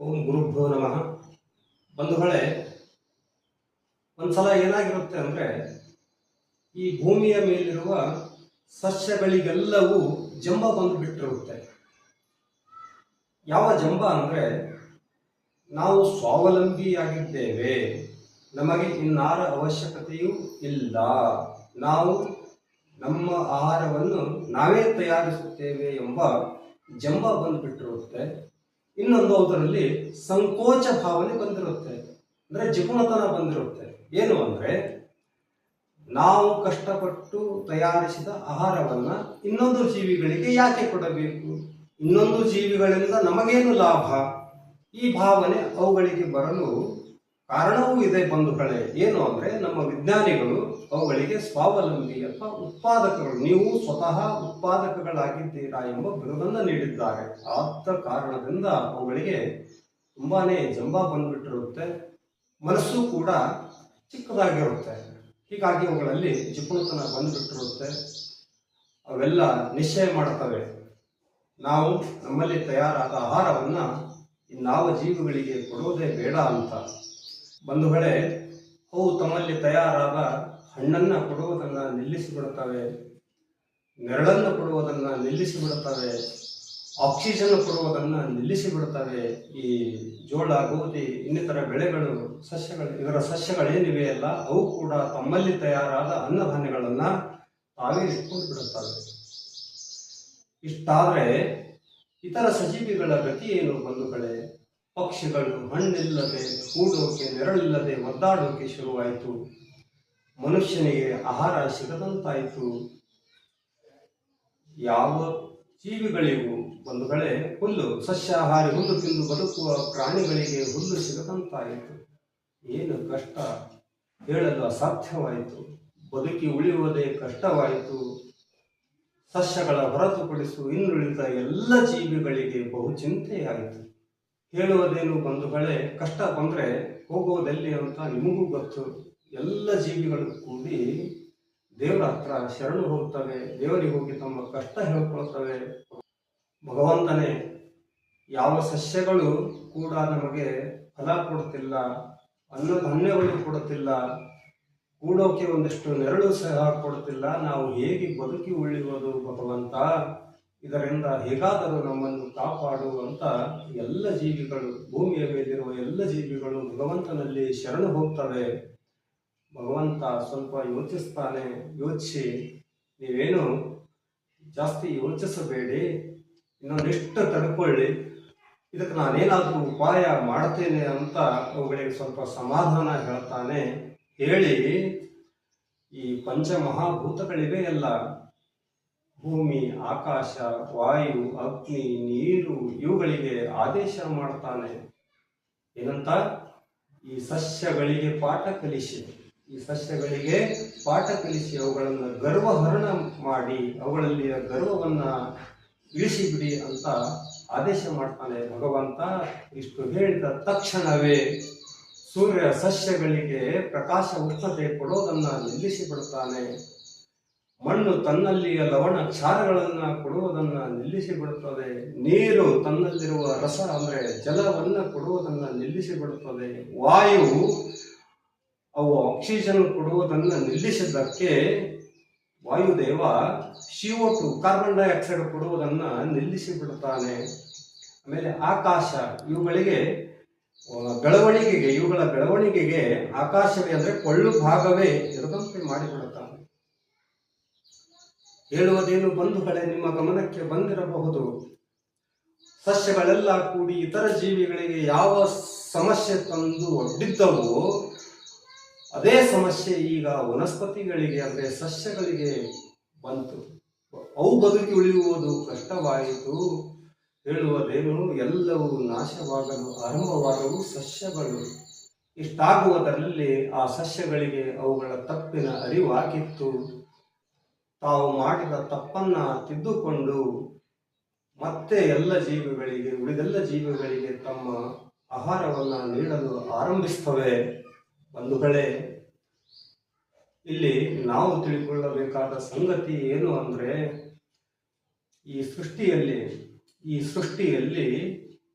ಓಂ ಗುರುಭ್ಯೋ ನಮಃ. ಬಂಧುಗಳೇ ಒಂದ್ಸಲ ಏನಾಗಿರುತ್ತೆ ಅಂದರೆ ಈ ಭೂಮಿಯ ಮೇಲಿರುವ ಸಸ್ಯಗಳಿಗೆಲ್ಲವೂ ಜಂಬ ಬಂದು ಬಿಟ್ಟಿರುತ್ತೆ ಯಾವ ಜಂಬ ಅಂದರೆ ನಾವು ಸ್ವಾವಲಂಬಿಯಾಗಿದ್ದೇವೆ. ನಮಗೆ ಇನ್ನಾರ ಅವಶ್ಯಕತೆಯೂ ಇಲ್ಲ. ನಾವು ನಮ್ಮ ಆಹಾರವನ್ನು ನಾವೇ ತಯಾರಿಸುತ್ತೇವೆ ಎಂಬ ಜಂಬ ಬಂದುಬಿಟ್ಟಿರುತ್ತೆ. ಇನ್ನೊಂದು ಅದರಲ್ಲಿ ಸಂಕೋಚ ಭಾವನೆ ಬಂದಿರುತ್ತೆ. ಅಂದ್ರೆ ಜಿಪುಣತನ ಬಂದಿರುತ್ತೆ. ಏನು ಅಂದ್ರೆ ನಾವು ಕಷ್ಟಪಟ್ಟು ತಯಾರಿಸಿದ ಆಹಾರವನ್ನ ಇನ್ನೊಂದು ಜೀವಿಗಳಿಗೆ ಯಾಕೆ ಕೊಡಬೇಕು? ಇನ್ನೊಂದು ಜೀವಿಗಳಿಂದ ನಮಗೇನು ಲಾಭ? ಈ ಭಾವನೆ ಅವುಗಳಿಗೆ ಬರಲು ಕಾರಣವೂ ಇದೆ ಬಂಧುಗಳೇ ಏನು ಅಂದ್ರೆ ನಮ್ಮ ವಿಜ್ಞಾನಿಗಳು ಅವುಗಳಿಗೆ ಸ್ವಾವಲಂಬಿ ಅಥವಾ ಉತ್ಪಾದಕರು ನೀವು ಸ್ವತಃ ಉತ್ಪಾದಕಗಳಾಗಿದ್ದೀರಾ ಎಂಬ ಬಿರುದನ್ನು ನೀಡಿದ್ದಾರೆ. ಆದ ಕಾರಣದಿಂದ ಅವುಗಳಿಗೆ ತುಂಬಾನೇ ಜಂಬ ಬಂದ್ಬಿಟ್ಟಿರುತ್ತೆ. ಮನಸ್ಸು ಕೂಡ ಚಿಕ್ಕದಾಗಿರುತ್ತೆ. ಹೀಗಾಗಿ ಅವುಗಳಲ್ಲಿ ಜಿಪುಣತನ ಬಂದ್ಬಿಟ್ಟಿರುತ್ತೆ. ಅವೆಲ್ಲ ನಿಶ್ಚಯ ಮಾಡ್ತವೆ. ನಾವು ನಮ್ಮಲ್ಲಿ ತಯಾರಾದ ಆಹಾರವನ್ನ ಇನ್ನಾವ ಜೀವಿಗಳಿಗೆ ಕೊಡೋದೇ ಬೇಡ ಅಂತ. ಬಂಧುಗಳೇ ಅವು ತಮ್ಮಲ್ಲಿ ತಯಾರಾದ ಹಣ್ಣನ್ನ ಕೊಡುವುದನ್ನ ನಿಲ್ಲಿಸಿಬಿಡುತ್ತವೆ, ನೆರಳನ್ನು ಕೊಡುವುದನ್ನ ನಿಲ್ಲಿಸಿಬಿಡುತ್ತವೆ, ಆಕ್ಸಿಜನ್ ಕೊಡುವುದನ್ನ ನಿಲ್ಲಿಸಿಬಿಡುತ್ತವೆ. ಈ ಜೋಳ, ಗೋಧಿ, ಇನ್ನಿತರ ಬೆಳೆಗಳು, ಸಸ್ಯಗಳು ಇದರ ಸಸ್ಯಗಳೇನಿವೆಯಲ್ಲ ಅವು ಕೂಡ ತಮ್ಮಲ್ಲಿ ತಯಾರಾದ ಅನ್ನಧಾನ್ಯಗಳನ್ನ ತಾವೇ ಇಟ್ಕೊಂಡು ಬಿಡುತ್ತವೆ ಇಷ್ಟಾದ್ರೆ ಇತರ ಸಜೀವಿಗಳ ಗತಿ ಏನು ಬಂಧುಗಳೇ? ಪಕ್ಷಿಗಳು ಹಣ್ಣಿಲ್ಲದೆ ಕೂಡೋಕೆ ನೆರಳಿಲ್ಲದೆ ಒದ್ದಾಡೋಕೆ ಶುರುವಾಯಿತು. ಮನುಷ್ಯನಿಗೆ ಆಹಾರ ಸಿಗದಂತಾಯಿತು. ಯಾವ ಜೀವಿಗಳಿಗೂ ಬಂಧುಗಳೇ ಹುಲ್ಲು ಸಸ್ಯಾಹಾರಿ ಹುಲ್ಲು ತಿಂದು ಬದುಕುವ ಪ್ರಾಣಿಗಳಿಗೆ ಹುಲ್ಲು ಸಿಗದಂತಾಯಿತು. ಏನು ಕಷ್ಟ ಹೇಳಲು ಅಸಾಧ್ಯವಾಯಿತು. ಬದುಕಿ ಉಳಿಯುವುದೇ ಕಷ್ಟವಾಯಿತು. ಸಸ್ಯಗಳ ಹೊರತುಪಡಿಸು ಇನ್ನುಳಿದ ಎಲ್ಲ ಜೀವಿಗಳಿಗೆ ಬಹು ಚಿಂತೆಯಾಯಿತು ಹೇಳುವುದೇನು ಬಂಧುಗಳೇ ಕಷ್ಟ ಬಂದರೆ ಹೋಗುವುದೆಲ್ಲಿ ಅಂತ ನಿಮಗೂ ಗೊತ್ತು. ಎಲ್ಲ ಜೀವಿಗಳು ಕೂಡಿ ದೇವರ ಹತ್ರ ಶರಣು ಹೋಗ್ತವೆ, ದೇವರಿಗೆ ಹೋಗಿ ತಮ್ಮ ಕಷ್ಟ ಹೇಳ್ಕೊಳ್ತವೆ. ಭಗವಂತನೇ, ಯಾವ ಸಸ್ಯಗಳು ಕೂಡ ನಮಗೆ ಫಲ ಕೊಡ್ತಿಲ್ಲ ಅನ್ನಧಾನ್ಯಗಳು ಕೊಡುತ್ತಿಲ್ಲ ಕೂಡೋಕೆ ಒಂದಿಷ್ಟು ನೆರಳು ಸಹ ಕೊಡುತ್ತಿಲ್ಲ ನಾವು ಹೇಗೆ ಬದುಕಿ ಉಳಿಯುವುದು ಭಗವಂತ? ಇದರಿಂದ ಹೇಗಾದರೂ ನಮ್ಮನ್ನು ಕಾಪಾಡುವಂತ ಎಲ್ಲ ಜೀವಿಗಳು, ಭೂಮಿಯ ಮೇಲಿರುವ ಎಲ್ಲ ಜೀವಿಗಳು ಭಗವಂತನಲ್ಲಿ ಶರಣು ಹೋಗ್ತವೆ. ಭಗವಂತ ಸ್ವಲ್ಪ ಯೋಚಿಸ್ತಾನೆ, ಯೋಚಿಸಿ, ನೀವೇನು ಜಾಸ್ತಿ ಯೋಚಿಸಬೇಡಿ, ಇನ್ನೊಂದಿಷ್ಟು ತಡ್ಕೊಳ್ಳಿ. ಇದಕ್ಕೆ ನಾನೇನಾದರೂ ಉಪಾಯ ಮಾಡ್ತೇನೆ ಅಂತ ಅವುಗಳಿಗೆ ಸ್ವಲ್ಪ ಸಮಾಧಾನ ಹೇಳ್ತಾನೆ. ಹೇಳಿ, ಈ ಪಂಚಮಹಾಭೂತಗಳಿವೆ ಎಲ್ಲ. ಭೂಮಿ, ಆಕಾಶ, ವಾಯು, ಅಗ್ನಿ, ನೀರು, ಇವುಗಳಿಗೆ ಆದೇಶ ಮಾಡ್ತಾನೆ ಏನಂತ? ಈ ಸಸ್ಯಗಳಿಗೆ ಪಾಠ ಕಲಿಸಿ. ಈ ಸಸ್ಯಗಳಿಗೆ ಪಾಠ ಕಲಿಸಿ, ಅವುಗಳನ್ನು ಗರ್ವಹರಣ ಮಾಡಿ ಅವುಗಳಲ್ಲಿಯ ಗರ್ವವನ್ನ ಇಳಿಸಿಬಿಡಿ ಅಂತ ಆದೇಶ ಮಾಡ್ತಾನೆ ಭಗವಂತ. ಇಷ್ಟು ಹೇಳಿದ ತಕ್ಷಣವೇ ಸೂರ್ಯ ಸಸ್ಯಗಳಿಗೆ ಪ್ರಕಾಶ ಉಷ್ಣತೆ ಕೊಡೋದನ್ನು ನಿಲ್ಲಿಸಿ ಬಿಡುತ್ತಾನೆ ಮಣ್ಣು ತನ್ನಲ್ಲಿಯ ಲವಣ ಕ್ಷಾರಗಳನ್ನ ಕೊಡುವುದನ್ನ ನಿಲ್ಲಿಸಿ ಬಿಡುತ್ತದೆ ನೀರು ತನ್ನಲ್ಲಿರುವ ರಸ ಅಂದ್ರೆ ಜಲವನ್ನ ಕೊಡುವುದನ್ನ ನಿಲ್ಲಿಸಿಬಿಡುತ್ತದೆ. ವಾಯು ಅವು ಆಕ್ಸಿಜನ್ ಕೊಡುವುದನ್ನ ನಿಲ್ಲಿಸಿದ್ದಕ್ಕೆ Vayudeva CO2 to carbon dioxide ಕೊಡುವುದನ್ನ ನಿಲ್ಲಿಸಿ ಬಿಡುತ್ತಾನೆ ಆಮೇಲೆ ಆಕಾಶ ಇವುಗಳಿಗೆ ಬೆಳವಣಿಗೆಗೆ, ಇವುಗಳ ಬೆಳವಣಿಗೆಗೆ ಆಕಾಶವೇ ಅಂದ್ರೆ ಕೊಳ್ಳು ಭಾಗವೇ ಇರದಂತೆ ಮಾಡಿಬಿಡುತ್ತಾನೆ ಹೇಳುವುದೇನು ಬಂಧುಗಳೇ, ನಿಮ್ಮ ಗಮನಕ್ಕೆ ಬಂದಿರಬಹುದು. ಸಸ್ಯಗಳೆಲ್ಲ ಕೂಡಿ ಇತರ ಜೀವಿಗಳಿಗೆ ಯಾವ ಸಮಸ್ಯೆ ತಂದು ಒಡ್ಡಿದ್ದವೋ, ಅದೇ ಸಮಸ್ಯೆ ಈಗ ವನಸ್ಪತಿಗಳಿಗೆ, ಅಂದರೆ ಸಸ್ಯಗಳಿಗೆ ಬಂತು. ಅವು ಬದುಕಿ ಉಳಿಯುವುದು ಕಷ್ಟವಾಯಿತು. ಹೇಳುವುದೇನು, ಎಲ್ಲವೂ ನಾಶವಾಗಲು ಆರಂಭವಾದವು ಸಸ್ಯಗಳು ಇಷ್ಟಾಗುವುದರಲ್ಲಿ ಆ ಸಸ್ಯಗಳಿಗೆ ಅವುಗಳ ತಪ್ಪಿನ ಅರಿವಾಗಿತ್ತು ತಾವು ಮಾಡಿದ ತಪ್ಪನ್ನ ತಿದ್ದುಕೊಂಡು ಮತ್ತೆ ಎಲ್ಲ ಜೀವಿಗಳಿಗೆ, ಉಳಿದೆಲ್ಲ ಜೀವಿಗಳಿಗೆ ತಮ್ಮ ಆಹಾರವನ್ನ ನೀಡಲು ಆರಂಭಿಸ್ತವೆ. ಬಂಧುಗಳೇ ಇಲ್ಲಿ ನಾವು ತಿಳ್ಕೊಳ್ಳಬೇಕಾದ ಸಂಗತಿ ಏನು ಅಂದ್ರೆ, ಈ ಸೃಷ್ಟಿಯಲ್ಲಿ ಈ ಸೃಷ್ಟಿಯಲ್ಲಿ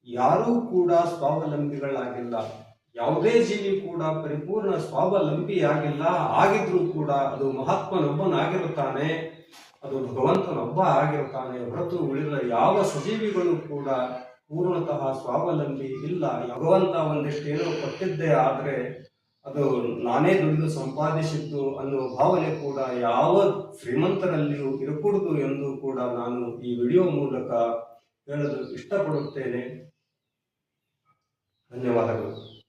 ಯಾರೂ ಕೂಡ ಸ್ವಾವಲಂಬಿಗಳಾಗಿಲ್ಲ. ಯಾವುದೇ ಜೀವಿ ಕೂಡ ಪರಿಪೂರ್ಣ ಸ್ವಾವಲಂಬಿಯಾಗಿಲ್ಲ, ಆಗಿದ್ರೂ ಕೂಡ ಅದು ಮಹಾತ್ಮನೊಬ್ಬನಾಗಿರುತ್ತಾನೆ, ಅದು ಭಗವಂತನೊಬ್ಬ ಆಗಿರುತ್ತಾನೆ, ಹೊರತು ಉಳಿದ ಯಾವ ಸಜೀವಿಗಳು ಕೂಡ ಪೂರ್ಣತಃ ಸ್ವಾವಲಂಬಿ ಇಲ್ಲ. ಭಗವಂತ ಒಂದಿಷ್ಟೇನೋ ಕೊಟ್ಟಿದ್ದೆ ಆದರೆ ಅದು ನಾನೇ ದುಡಿದು ಸಂಪಾದಿಸಿದ್ದು ಅನ್ನೋ ಭಾವನೆ ಕೂಡ ಯಾವ ಶ್ರೀಮಂತರಲ್ಲಿಯೂ ಇರಕೂಡದು ಎಂದು ಕೂಡ ನಾನು ಈ ವಿಡಿಯೋ ಮೂಲಕ ಹೇಳಲು ಇಷ್ಟಪಡುತ್ತೇನೆ. ಧನ್ಯವಾದಗಳು.